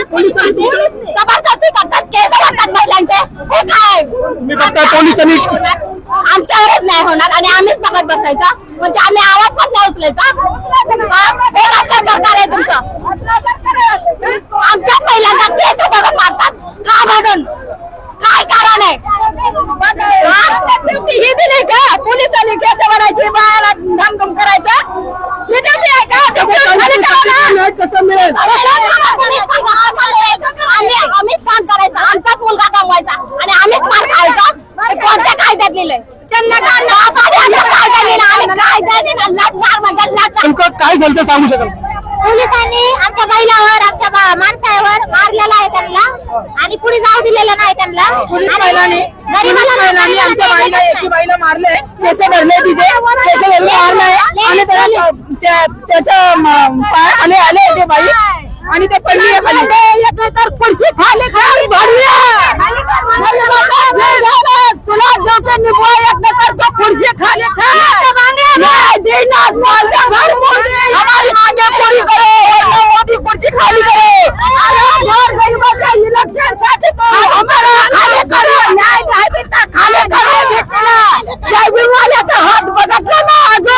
जबरदस्ती करतात केस करतात महिलांचे हे काय मी बघता पोलिसांनी आमच्यावरच नाही होणार आणि आम्हीच बघत बसायचा म्हणजे आम्ही आवाज पण नाही उचलायचा हे कसलं सरकार आहे तुमचं आमच्या महिलांना केस बघत मारतात का म्हणून काय कारण आहे हा? ही दिली का पोलिसांनी केस भरायची बाहेर धमधम करायचं ही दिली आहे का कसं मिळेल काम करायचं आमचाच मुलगा कमवायचा. आणि आम्हीच मार खायचा. कोणत्या कायद्यात लिहिलंय? त्यांना काय आमच्या लिहिलं आम्ही म्हणजे झालं ते सांगू शकाल? पोलिसांनी आमच्या महिलावर आमच्या बा- माणसावर मारलेला आहे त्यांना. आणि पुढे जाऊ दिलेलं नाही त्यांना. महिलांनी गरीबाला महिलांनी आमच्या बाईला एकी बाईला मारले केस भरले तिचे केस भरले मारले आणि त्याला त्या- त्याच्या म- पायाखाली आले ते बाई. आणि ते पडली आहे खाली तुला डोकं निभवा तो खुर्शी खा देणार घर मोडे हमारी मांगे पूरी करो? वरना मोदी खुर्ची खाली करो. अरे घर गरीबाच्या इलेक्शनसाठी तो हमारा खाली करो. न्याय खाली करो. ना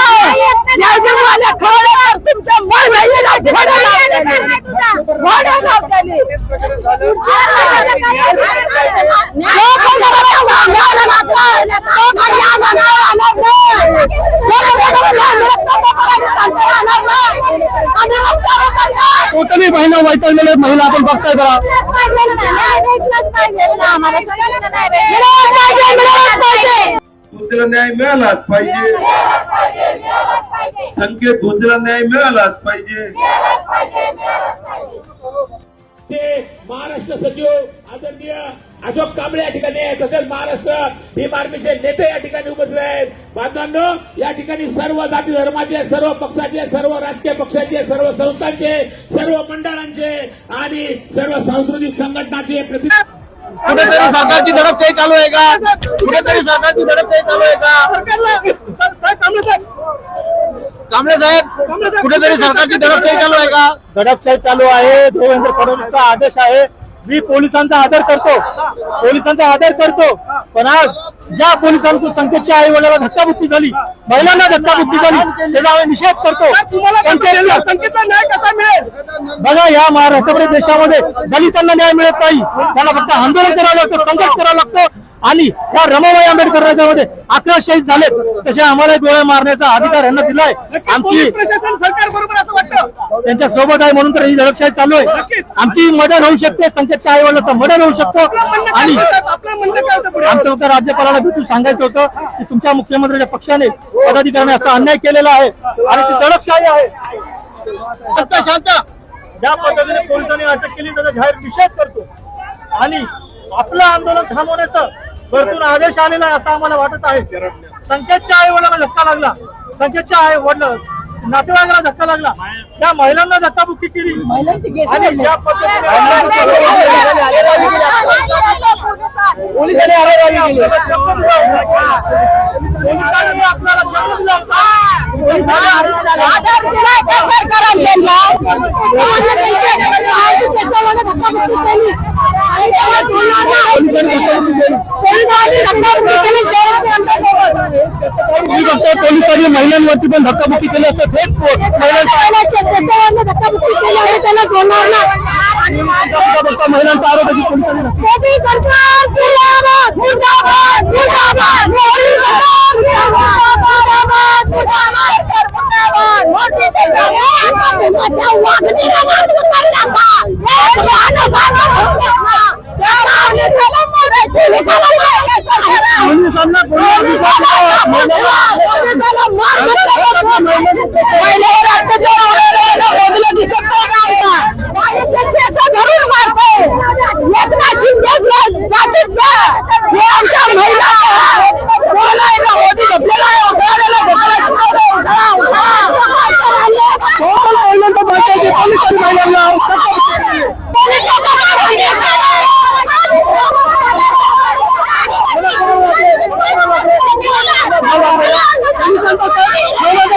महिला वैतागलेले महिला आपण बघताय बघा दुसरा न्याय मिळालाच पाहिजे. संकेत दुसरा न्याय मिळालाच पाहिजे. ते महाराष्ट्र सचिव आदरणीय अशोक कांबळे या ठिकाणी आहे तसेच महाराष्ट्र भीम आर्मीचे नेते या ठिकाणी या ठिकाणी सर्व जाती धर्माचे सर्व पक्षाचे सर्व राजकीय पक्षाचे सर्व संस्थांचे सर्व मंडळांचे आणि सर्व सांस्कृतिक संघटनाचे प्रतिनिधी. कुठेतरी सरकारची दडपशाही चालू आहे का? कुठेतरी सरकारची दडपशाही चालू आहे का? कांबळे साहेब कुठेतरी सरकारची दडपशाही चालू आहे का? दडपशाही चालू आहे. देवेंद्र फडणवीसचा आदेश आहे. मी पोलिसांचा आदर करतो. पोलिसांचा आदर करतो. पण आज ज्या पोलिसांची संकेतच्या आई वडिलांना धक्काबुक्की झाली. महिलांना धक्काबुक्की झाली. त्याचा आम्ही निषेध करतो. संकेतचा न्याय कसा मिळेल? बघा या महाराष्ट्र देशामध्ये दलितांना न्याय मिळत नाही. त्यांना फक्त आंदोलन करावं लागतं संघर्ष करावा लागतो. आणि या रमाबाई आंबेडकर राज्यामध्ये अकरा शहीद झाले. तसे आम्हाला गोळ्या मारण्याचा अधिकार यांना दिलाय. आमची त्यांच्यासोबत आहे म्हणून तर ही दडपशाही चालू आहे. आमची मदत होऊ शकते संकेतच्या आई वडिलांचा मदत होऊ शकतो आणि आपलं म्हणणं काय होतं पुढे? आमचं फक्त राज्यपालाला भेटून सांगायचं होतं की तुमच्या मुख्यमंत्र्यांच्या पक्षाने पदाधिकाऱ्यांनी असा अन्याय केलेला आहे आणि ती दडपशाही आहे. शांत. ज्या पद्धतीने पोलिसांनी अटक केली त्याचा जाहीर निषेध करतो. आणि आपलं आंदोलन थांबवण्याचा वरतून आदेश आलेला आहे असं आम्हाला वाटत आहे. संकेतच्या आई वडिलांना धक्का लागला. संकेतच्या आई वडील नातेवाईकाला धक्का लागला. त्या महिलांना धक्काबुक्की केली. आणि ज्या पद्धतीने पोलिसांनी आपल्याला शब्द दिला. होता. मी बघतोय पोलिसांनी महिलांवरती पण धक्काबुक्की केली असं धक्काबुक्की केली त्याला सोडणार बघता महिलांचा आरोप आहे की पोलिसांनी धक्का- मोदी सरकार मुर्दाबाद मुर्दाबाद मोदी सरकार मोदी सरकार करला का होता त्या माणसाला मोदी पोलिसाला मारलं सरकार पोलिसांना पोलिसांना- पोलिसाला मारलं पहिल्यावर अत्याचार होणाऱ्या मोदीला दिसत नाही का आता? बाईचे केस धरून मारतोय. एकनाथ शिंदे जातीत ना. हे आमच्या महिला बोलाय ना मोदी झोपलेला आहे. उठायला झोपला, शिकवलं, उठा, उठा. कोण पहिल्यांदा बोलतंय की पोलिसांनी महिलांना धक्काबुक्की केली? पोलीस लोकं मारून महिलांचा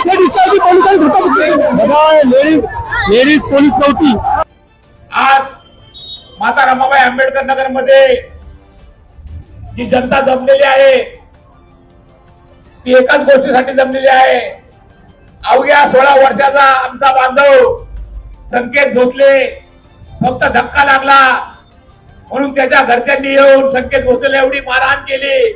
थेट इच्छा होती पोलिसांनी धक्काबुक्की केली. बघा लेडीज लेडीज पोलीस नव्हती. आज माता रमाबाई आंबेडकर नगरमध्ये जी जनता जमलेली आहे ती एकाच गोष्टीसाठी जमलेली आहे. अवघ्या सोळा वर्षाचा आमचा बांधव संकेत भोसले फक्त धक्का लागला. म्हणून त्याच्या घरच्यांनी येऊन संकेत भोसलेला एवढी मारहाण केली.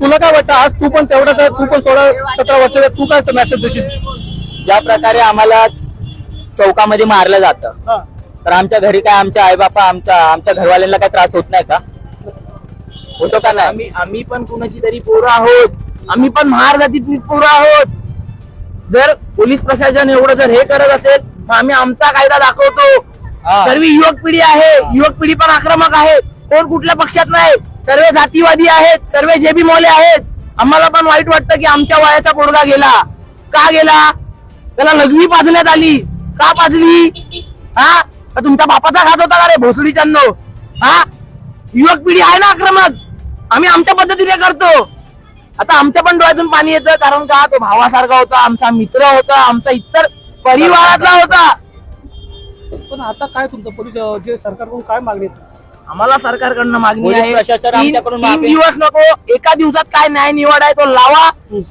तुला काय वाटतं? आज तू पण तेवढाच आहे तू पण सोळा सतरा वर्षाचा तू काय मेसेज देशील? ज्या प्रकारे आम्हाला चौकामध्ये मारलं जातं. तर आमच्या घरी काय आमच्या आई बापा आमच्या आमच्या घरवाल्यांना काय त्रास होत नाही का? होतो का नाही? आम्ही आम्ही पण कुणाची तरी पोरं आहोत. आम्ही पण महार जातीतलीच पोरं आहोत. जर पोलीस प्रशासन एवढं जर हे करत असेल तर आम्ही आमचा कायदा दाखवतो. सर्व युवक पिढी आहे. युवक पिढी पण आक्रमक आहे. कोण कुठल्या पक्षात नाही. सर्व जातीवादी आहेत सर्व जेबी मौले आहेत. आम्हाला पण वाईट वाटतं की आमच्या वयाचा पोरगा गेला. का गेला? त्याला लघवी पाजण्यात आली. का पाजली? हा? तुमच्या बापाचा खात होता का रे भोसडीच्यांनो हा? युवक पिढी आहे ना आक्रमक? आम्ही आमच्या पद्धतीने करतो. आता आमच्या पण डोळ्यातून पाणी येतं कारण का? तो भावासारखा होता आमचा मित्र होता आमचा इतर परिवारातला होता. पण आता काय तुमचं पोलीस जे सरकारकडून काय मागणी आम्हाला सरकारकडनं मागणी पोलीस आहे. प्रशासन तीन आमच्याकडून तीन माफी- दिवस नको एका दिवसात काय न्याय निवड आहे तो लावा.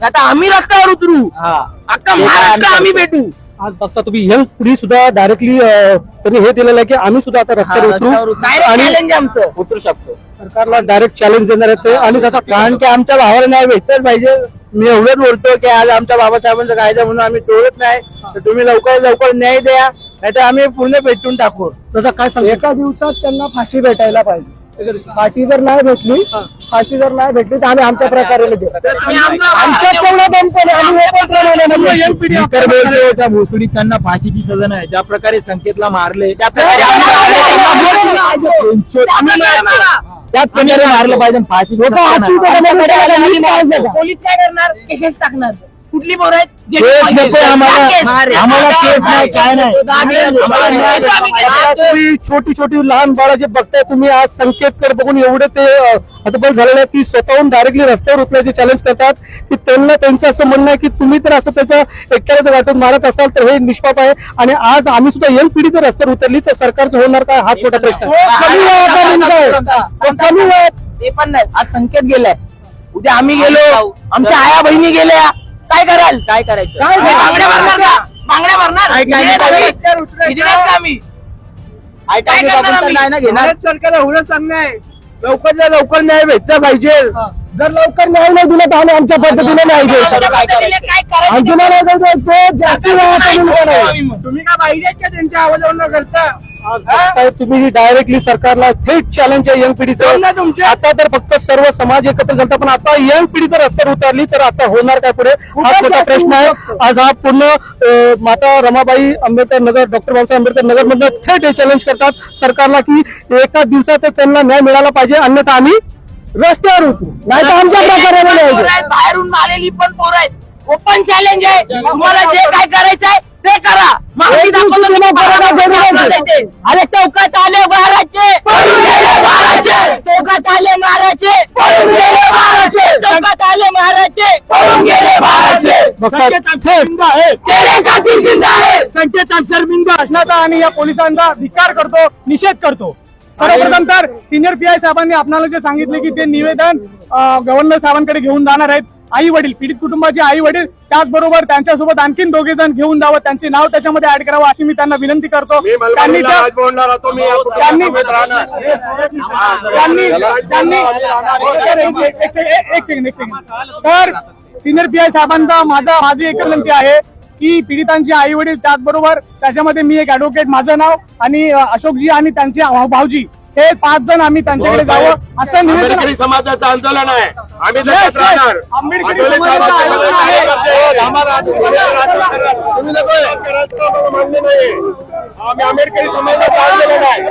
आता आम्ही रस्त्यावर उतरू. हा. अख्खा ते काय महाराष्ट्र आम्ही. भेटू. आज बघता तुम्ही यंग पिढी सुद्धा डायरेक्टली त्यांनी हे दिलेलं आहे की आम्ही सुद्धा आता रस्त्यावर हा, रस्त्यावर उतरू. आणि चॅलेंज आमचं. उतरू शकतो. सरकारला डायरेक्ट चॅलेंज देणार आहेत ते आणि त्याचा कारण की आमच्या भावाला न्याय भेटतच पाहिजे. मी एवढंच बोलतो की आज आमच्या बाबासाहेबांचा कायदा म्हणून आम्ही तोडत नाही. तर तुम्ही लवकर लवकर न्याय द्या. नाही तर आम्ही पूर्ण पेटून टाकू. त्याचा काय सांग? एका दिवसात त्यांना फाशी भेटायला पाहिजे. फाटी जर नाही भेटली फाशी जर नाही भेटली तर आम्ही आमच्या प्रकारे आमच्या बोलतो त्या भोसडीत त्यांना फाशीची सजा नाही. ज्या प्रकारे संकेतला मारले त्या प्रकारे त्याच प्रकारे मारलं. पाहिजे फाशी पोलीस काय करणार केसेस टाकणार. कुठली पोरं आहेत केस नको आम्हाला. केस. आम्हाला केस नाही, काय नाही. आम्हाला न्याय द्या, आम्ही केस आता टाकतो. तुम्ही छोटी छोटी लहान बाळा जे बघताय तुम्ही आज संकेतकडे बघून एवढे ते अं, हतबल झालेले आहेत की स्वतःहून डायरेक्टली रस्त्यावर उतरायचे चॅलेंज करतात की त्यांना त्यांचं असं म्हणणं आहे की तुम्ही तर असं त्याच्या एक्क्याला वाटून मारत असाल तर हे निष्पाप आहे आणि आज आम्ही सुद्धा यंग पिढी जर रस्त्यावर उतरली तर सरकारचं होणार काय हाच मोठा प्रश्न आहे. हो, कमी मुलगा आहे. तो कमी वयात ते पण नाही आज संकेत गेलाय उद्या आम्ही गेलो. आमच्या आया बहिणी गेल्या काय कराल? काय करायचं? काय बांगड्या भरणार का? बांगड्या भरणार? काय काय काय आम्ही. का काय करणार आम्ही? नाही ना घेणार. सरकारला एवढं सांगणं आहे. लवकर लवकर न्याय भेटला पाहिजे. जर लवकर न्याय नाही दिला तर आम्ही आमच्या पद्धतीने न्याय देऊ पद्धतीने काय करायचं? तो जास्ती नाही तुम्ही काय पाहिजे का त्यांच्या आवाजावर करता? तुम्ही डायरेक्टली सरकारला थेट चॅलेंज आहे यंग पिढीचं आता तर फक्त सर्व समाज एकत्र झाला पण आता यंग पिढी जर रस्त्यावर उतरली तर आता होणार काय पुढे? हा मोठा प्रश्न आहे. आज हा पूर्ण माता रमाबाई आंबेडकर नगर डॉक्टर बाबासाहेब आंबेडकर नगर मधनं थेट हे चॅलेंज करतात सरकारला की एका दिवसात त्यांना न्याय मिळाला पाहिजे अन्यथा आम्ही रस्त्यावर उतरू. नाही तर आमच्या प्रकारे बाहेरून आलेली पण पोरं आहेत. ओपन चॅलेंज आहे. तुम्हाला जे काय करायचं आहे ते करा. माहिती. अरे चौकात आले महाराजचे. चौकात आले महाराजचे. चौकात आले महाराजचे. संकेत शर्मिंदा शासनाचा आणि या पोलिसांचा धिक्कार करतो निषेध करतो. सर्वप्रथम तर सिनियर पी आय साहेबांनी आपल्याला जे सांगितले की ते निवेदन गव्हर्नर साहेबांकडे घेऊन जाणार आहेत आई वडील पीडित कुटुंबाचे आई वडील त्याचबरोबर त्यांच्यासोबत आणखीन दोघे जण घेऊन जावं त्यांचे नाव त्याच्यामध्ये ऍड करावं अशी मी त्यांना विनंती करतो त्यांनी त्या- त्यांनी एक- सेकंड एक सेकंड तर सिनियर पी आय साहेबांचा माझा माझी एक विनंती आहे की पीडितांचे आई वडील त्याचबरोबर त्याच्यामध्ये मी एक ऍडव्होकेट माझं नाव आणि अशोकजी आणि त्यांचे भाऊ- भाऊजी हे पाच जण आम्ही त्यांच्याकडे जावं असं निवेदन समाजाचं आंदोलन आहे आम्ही Yes, yes. आंबेडकरी समाजाचं आंदोलन आहे. हो. आम्ही आंबेडकरी समाजाचं आंदोलन आहे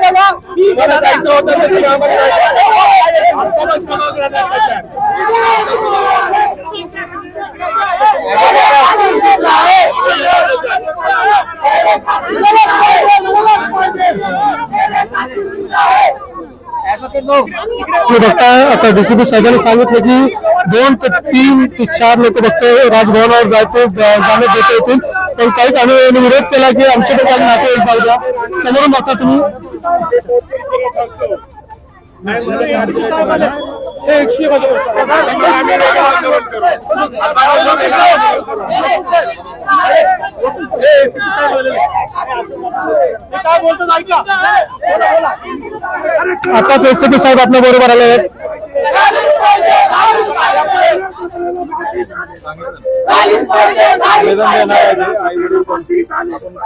मला जायचं होतं तर तुम्ही आम्हाला जायचं. आपणच समाज राहणार त्याच्यात. तुम्ही आता डीसीपी साहेबांनी सांगितलं की दोन ते तीन ते चार लोक फक्त राजभवनावर जायचे जाणे देता येतील पण काही कामी विरोध केला की आमच्याकडे पण काही नातेवाईक जाऊ द्या. समोरून आता तुम्ही. आम्ही आता एसीपी साहेब आपल्या बरोबर आले आहेत. निवेदन देणार आहे आई-वडील सांगितलं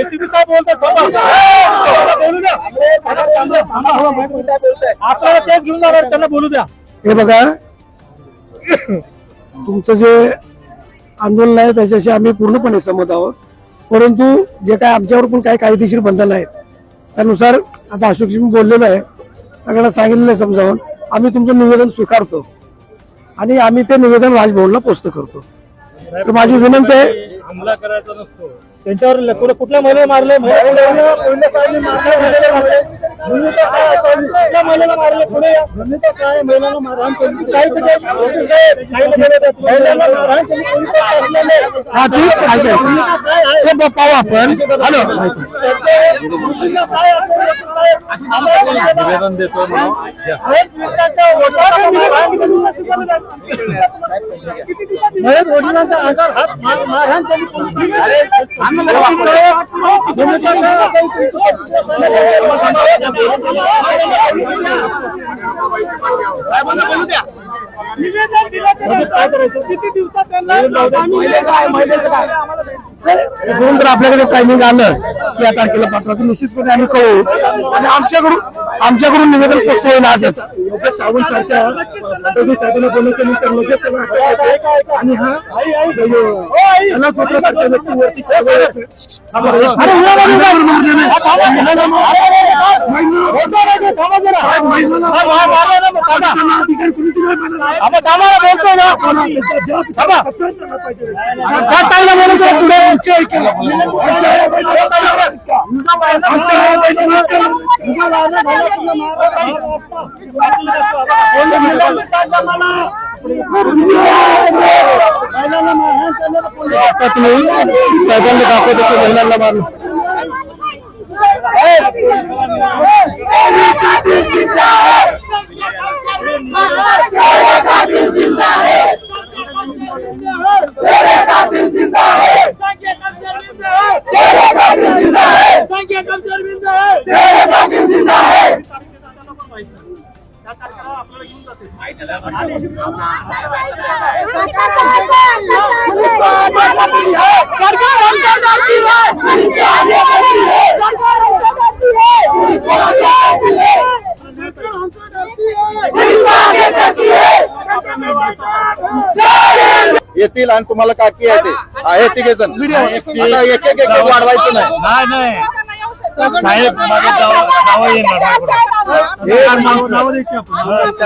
एसीपी साहेब बोलतात बोलू द्या आपल्याला तेच घेऊन जाणार त्यांना बोलू द्या हे बघा. तुमचं जे आंदोलन आहे त्याच्याशी आम्ही पूर्णपणे सहमत आहोत. परंतु जे काय आमच्यावर पण काही कायदेशीर बंधन आहेत त्यानुसार आता अशोकशी मी बोललेलो आहे सगळ्यांना सांगितलेलं आहे समजावून आम्ही तुमचं निवेदन स्वीकारतो आणि आम्ही ते निवेदन राजभवनला पोस्ट करतो. तर माझी विनंती आहे हमला करायचा नसतो. त्यांच्यावर कुठे कुठल्या महिला मारले महिला- पहिल्या साईडने मारले, महिलेला मारले. कुठल्या महिलेला मारले पुढे या. काय महिलांना मारहाण केली. काही तर काही- काही तर काही- महिलांना मारहाण केली. भूमिका काय असलेले? हा ठीक आहे ऐका. भूमिका काय आहे? हे ब- पाहू आपण हॅलो ऐका. त्यांचे भूमिका काय असेल? काय? आम्हाला निवेदन देतो म्हणून वडिलांचा अंगावर हात मार- मारहाण केली. भूमिका काय असेल? निवेदन दिल्याच्या नंतर किती दिवसात त्यांना महिलेचं काय? महिलेचं काय? म्हणून जर आपल्याकडे टायमिंग आलं की या तारखेला पाठवा तर निश्चितपणे आम्ही कळू आणि आमच्याकडून आमच्याकडून निवेदन पोस्ट होईल आजच? योगेश सावंत सारख्या साहेबांना नंतर लगेच त्याला अटक येते. आणि हा त्याला व्यक्तीवरती कारवाई होते. आहे पुढे? आमच्या ऐकायला. आमच्या ऐकायला. आमच्या ऐकायला. आता तुम्ही साहेबांनी दाखवतो की महिलांना मारून सरकार येतील आणि तुम्हाला काकी आहे ते. आहे तिघे जण. एक एक एक वाढवायचं नाही.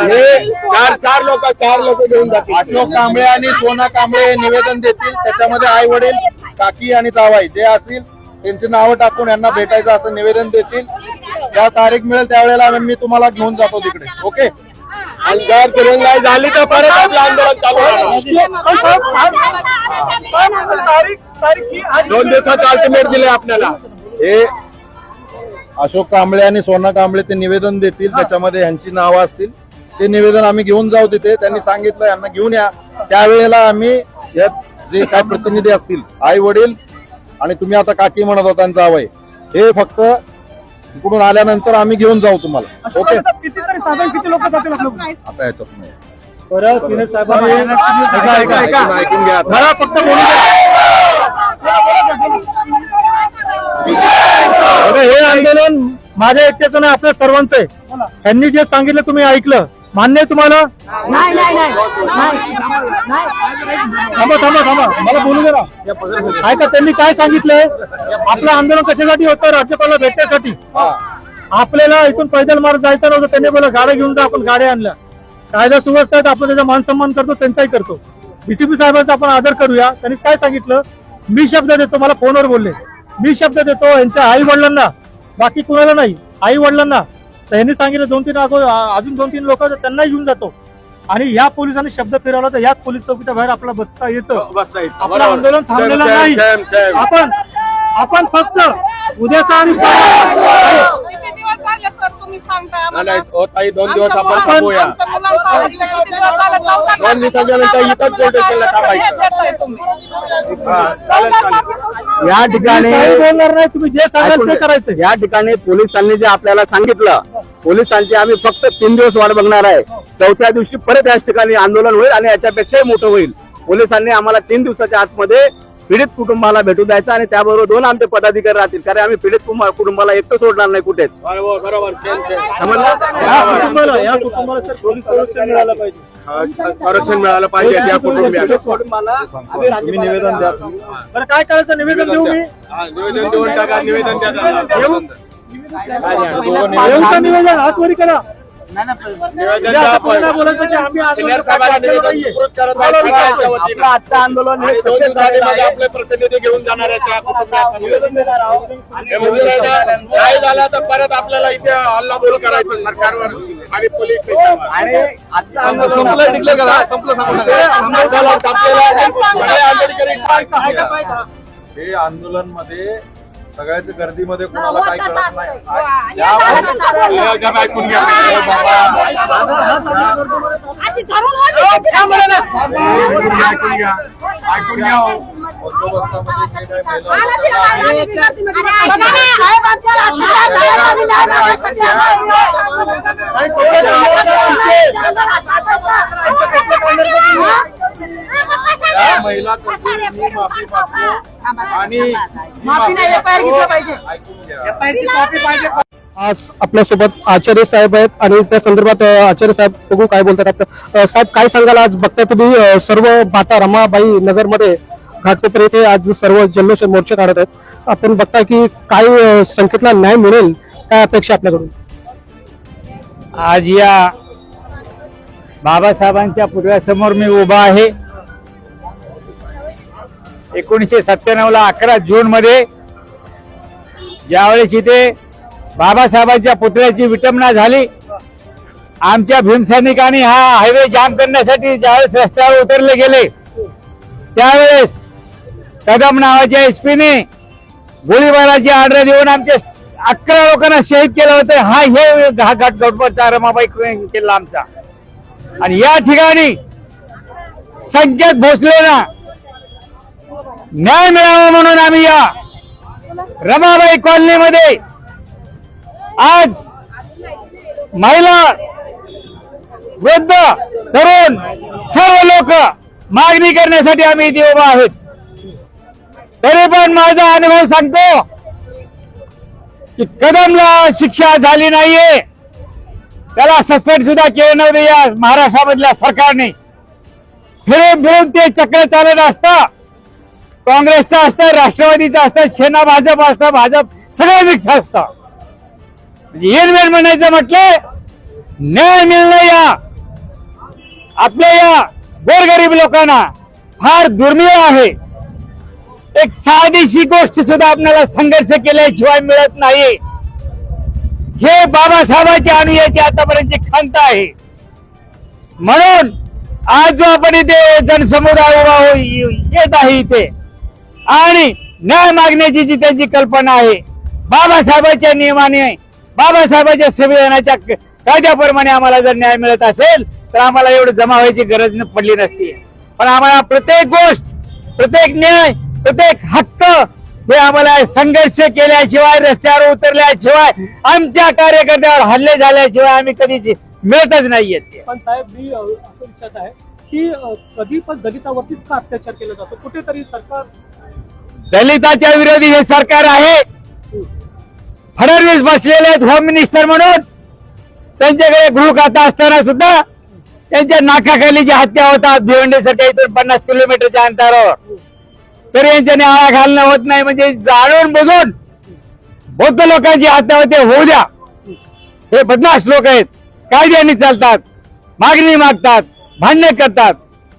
हे चार चार लोक चार लोक घेऊन जातील अशोक कांबळे आणि सोना कांबळे निवेदन देतील त्याच्यामध्ये आई वडील काकी आणि जावाई जे असतील त्यांची नावं टाकून यांना भेटायचं असं निवेदन देतील त्या तारीख मिळेल त्यावेळेला मी तुम्हाला घेऊन जातो तिकडे ओके आणि जर झाली तर परत आपलं आंदोलन चालू होणार दोन दिवसाचं अल्टिमेट दिले आपल्याला हे अशोक कांबळे आणि सोना कांबळे ते निवेदन देतील त्याच्यामध्ये ह्यांची नावं असतील. ते निवेदन आम्ही घेऊन जाऊ तिथे. त्यांनी सांगितलं यांना घेऊन या. त्यावेळेला आम्ही या जे काय प्रतिनिधी असतील आई वडील आणि तुम्ही आता काकी म्हणत होता जावय हे फक्त इकडून आल्यानंतर आम्ही घेऊन जाऊ तुम्हाला. ओके? साधारण किती लोक जातील आता याच्यात नाही. बरं सिने साहेबांनी ऐका, ऐका, ऐका. ऐकून घ्या फक्त बोलू द्या. हे आंदोलन माझ्या एकट्याचं नाही आपल्या सर्वांचं आहे. त्यांनी जे सांगितलं तुम्ही ऐकलं. मान्य आहे तुम्हाला? नाही नाही नाही. थांबा थांबा थांबा. मला बोलू दे ना. ऐका त्यांनी काय सांगितलंय? आपलं आंदोलन कशासाठी होतं? राज्यपाला भेटण्यासाठी आपल्याला इथून पैदल मार्ग जायचं नव्हतं. त्यांनी बोला गाड्या घेऊन जा आपण गाड्या आणल्या. कायदा सुव्यवस्था आहेत आपण त्याचा मान सन्मान करतो त्यांचाही करतो. बीसीपी साहेबांचा आपण आदर करूया. त्यांनी काय सांगितलं? मी शब्द देतो मला फोनवर बोलले. मी शब्द देतो यांच्या आई वडिलांना. बाकी कुणाला नाही. आई वडिलांना. तर यांनी सांगितलं दोन तीन अगो अजून दोन तीन लोक त्यांनाही घेऊन जातो. आणि या पोलिसांनी शब्द फिरवला तर याच पोलीस चौकीच्या बाहेर आपला बसता येतं. आपलं आंदोलन थांबलेलं नाही. आपण आपण फक्त उद्याचा आणि किती दिवस झाले सर तुम्ही सांगताय आम्हाला? दोन दिवस आपण थांबूया. दोन दिवसाच्या नंतर इथंच स्टेशनला थांबायचं. या ठिकाणी बोलणार नाही तुम्ही जे सांगाल ते करायचं. या ठिकाणी पोलिसांनी जे आपल्याला सांगितलं पोलिसांची आम्ही फक्त तीन दिवस वाट बघणार आहे. चौथ्या दिवशी परत याच ठिकाणी आंदोलन होईल आणि याच्यापेक्षाही मोठं होईल. पोलिसांनी आम्हाला तीन दिवसाच्या आतमध्ये पीडित कुटुंबाला भेटून द्यायचं आणि त्याबरोबर दोन आमचे पदाधिकारी राहतील. कारण आम्ही पीडित कुटुंबाला एकटं सोडणार नाही कुठेच. समजलं? या कुटुंबाला या कुटुंबाला सर पोलीस संरक्षण मिळालं पाहिजे. संरक्षण मिळालं पाहिजे त्या. बरं काय करायचं? निवेदन देऊ मी? निवेदन देऊन टाका निवेदन द्या. निवेदन का निवेदन? हात वरी करा. म्हणजे. आपलं आजचं आंदोलन हे सत्य. आपले प्रतिनिधी घेऊन जाणार त्या. हे आहे? काय झालं तर परत आपल्याला इथे हल्ला बोल करायचं सरकारवर आणि पोलीस आणि आजचं आंदोलन संपलं का संपलं. हे आंदोलनमध्ये सगळ्याच्या गर्दीमध्ये कोणाला काही कळत नाही ऐकून घ्या. अशी धरून होती होती ना. ऐकून घ्या ऐकून घ्या हो. बंदोबस्तामध्ये जे काही महिला मला तिला बघा ना, साहेब आमच्या बी नाही त्या महिला मी माफी मागतो आणि ही माफी मागतो. घ्या. आज आपल्यासोबत आचार्य साहेब आहेत आणि त्या संदर्भात आचार्य साहेब बघू काय बोलतात आपलं अ, साहेब काय सांगाल आज? बघता तुम्ही सर्व माता रमाबाई नगरमध्ये घाटकोपर येथे आज सर्व जल्लोष मोर्चे काढत आहेत. आपण बघता की काय अ, संख्येतला न्याय मिळेल काय अपेक्षा आपल्याकडून? आज या बाबासाहेबांच्या पुतळ्यासमोर मी उभा आहे. एकोणीसशे सत्त्याण्णव ला अकरा जून मध्ये ज्यावेळेस इथे बाबासाहेबांच्या पुतळ्याची विटंबना झाली आमच्या भीमसैनिकांनी हा हायवे जाम करण्यासाठी ज्यावेळेस रस्त्यावर उतरले गेले त्यावेळेस कदम नावाच्या एसपीने गोळीबाराची ऑर्डर देऊन आमच्या अकरा लोकांना शहीद केलं होतं. हा हे घाट गटपतचा रमाबाई केला आमचा. आणि या ठिकाणी संकेत भोसलेना न्याय मिळावा म्हणून आम्ही या रमाबाई कॉलनीमध्ये आज महिला वृद्ध तरुण सर्व लोक मागणी करण्यासाठी आम्ही इथे उभा आहोत. तरी पण माझा अनुभव सांगतो की कदमला शिक्षा झाली नाहीये. त्याला सस्पेंड सुद्धा केलं नव्हतं या महाराष्ट्रामधल्या सरकारने. फिरून फिरून ते चक्र चालत असतं. काँग्रेसचं असतं राष्ट्रवादीचं असतं सेना भाजप असतं भाजप सगळं मिक्स असतं. म्हणजे येणवेळ म्हणायचं म्हटलं न्याय मिळणं या. आपल्या या गोरगरीब लोकांना फार दुर्मिळ आहे. एक साधीशी गोष्ट सुद्धा आपल्याला संघर्ष केल्याशिवाय मिळत नाही. हे बाबासाहेबांच्या अनुयाची आतापर्यंतची खंत आहे. म्हणून आज जो आपण इथे जनसमुदाय उभा हो- येत आहे इथे आणि न्याय मागण्याची जी त्यांची कल्पना आहे बाबासाहेबांच्या नियमाने बाबासाहेबांच्या संविधानाच्या कायद्याप्रमाणे आम्हाला जर न्याय मिळत असेल तर आम्हाला एवढं जमा व्हायची गरज पडली नसती. पण आम्हाला प्रत्येक गोष्ट प्रत्येक न्याय प्रत्येक हक्क हे आम्हाला संघर्ष केल्याशिवाय रस्त्यावर उतरल्याशिवाय आमच्या कार्यकर्त्यावर हल्ले झाल्याशिवाय आम्ही कधीच मिळतच नाहीयेत पण साहेब मी असं विचारत आहे की कधी पण दलितावरतीच का अत्याचार केला जातो? कुठेतरी सरकार दलिताच्या विरोधी हे सरकार आहे. फडणवीस बसलेले आहेत होम मिनिस्टर म्हणून. त्यांच्याकडे गृह खाता असताना सुद्धा त्यांच्या नाकाखाली जी हत्या होतात. भिवंडीसाठी इथून पन्नास किलोमीटरच्या अंतरावर. तरी यांच्याने आळा घालणं होत नाही. म्हणजे जाणून बुजून बौद्ध लोकांची हत्या होते होऊ द्या. हे बदमाश लोक आहेत. कायद्याने चालतात. मागणी मागतात. भांडण करतात.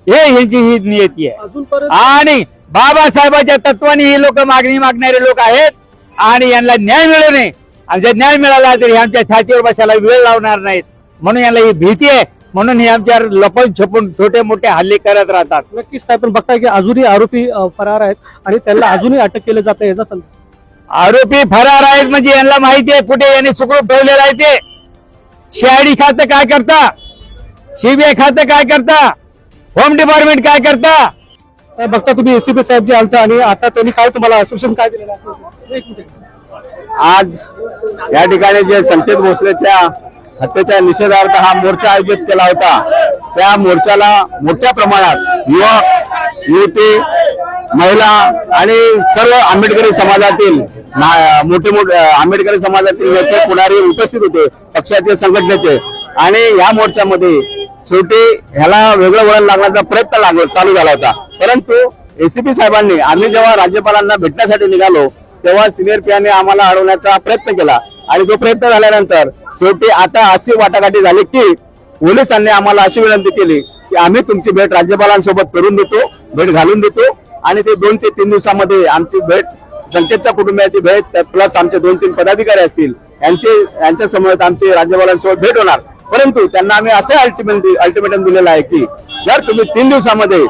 हे ह्यांची ही नियती आहे. आणि बाबासाहेबांच्या तत्वाने ही लोक मागणी मागणारे लोक आहेत आणि यांना न्याय मिळू नये. आणि जर न्याय मिळाला तरी आमच्या छातीवर बसायला वेळ लावणार नाहीत. म्हणून यांना ही भीती आहे. म्हणून हे आमच्यावर लपून छपून छोटे मोठे हल्ले करत राहतात. नक्कीच साहेब पण बघताय की अजूनही आरोपी फरार आहेत आणि त्यांना अजूनही अटक केलं जातं याचा आरोपी फरार आहेत म्हणजे यांना माहिती आहे कुठे यांनी सुखरूप ठेवलेलं आहे ते. सीआयडी खातं काय करता? सीबीआय खातं काय करता? होम डिपार्टमेंट काय करता? बघता तुम्ही एसीपी साहेब जे आलता आणि आता त्यांनी काय तुम्हाला आश्वासन काय दिलेलं आहे? आज या ठिकाणी जे संकेत भोसलेच्या हत्येच्या निषेधार्थ हा मोर्चा आयोजित केला होता. त्या मोर्चाला मोठ्या प्रमाणात युवक युवती महिला आणि सर्व आंबेडकरी समाजातील ना- मोठे मोठे आंबेडकरी समाजातील नेते पुढारी उपस्थित होते पक्षाचे संघटनेचे. आणि या मोर्चामध्ये शेवटी ह्याला वेगळं वळण लागण्याचा प्रयत्न लाग चालू झाला होता. परंतु एसीपी साहेबांनी आम्ही जेव्हा राज्यपालांना भेटण्यासाठी निघालो तेव्हा सिनियर पियाने आम्हाला अडवण्याचा प्रयत्न केला. आणि तो प्रयत्न झाल्यानंतर शेवटी आता अशी वाटाघाटी झाली की पोलिसांनी आम्हाला अशी विनंती केली की आम्ही तुमची भेट राज्यपालांसोबत करून देतो भेट घालून देतो. आणि ते दोन ते तीन दिवसामध्ये आमची भेट संकेतच्या कुटुंबियाची भेट प्लस आमचे दोन तीन पदाधिकारी असतील यांचे यांच्या समोर आमची राज्यपालांसोबत भेट होणार. परंतु त्यांना आम्ही असं अल्टिमेट अल्टिमेटम दिलेलं आहे की जर तुम्ही तीन दिवसामध्ये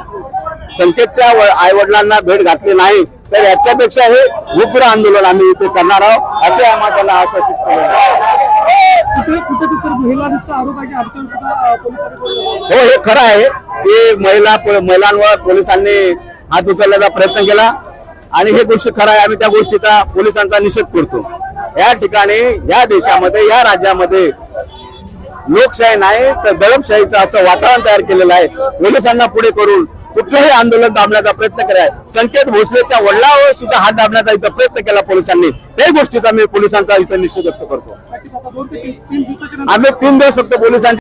संकेतच्या आई वडिलांना भेट घातली नाही तर याच्यापेक्षा हे उग्र आंदोलन आम्ही इथे करणार आहोत असे आम्हाला त्यांना आश्वासित केलं. हो हे खरं आहे की महिला महिलांवर पोलिसांनी हात उचलण्याचा प्रयत्न केला. आणि हे गोष्ट खरं आहे आम्ही त्या गोष्टीचा पोलिसांचा निषेध करतो. या ठिकाणी या देशामध्ये या राज्यामध्ये लोकशाही नाही तर दडपशाहीचं असं वातावरण तयार केलेलं आहे. पोलिसांना पुढे करून कुठलंही आंदोलन दाबण्याचा प्रयत्न कराय संकेत भोसलेच्या वडिलावर सुद्धा हात दाबण्याचा इथं प्रयत्न केला पोलिसांनी. त्या गोष्टीचा मी पोलिसांचा इथं निषेध व्यक्त करतो. आम्ही तीन दिवस फक्त पोलिसांच्या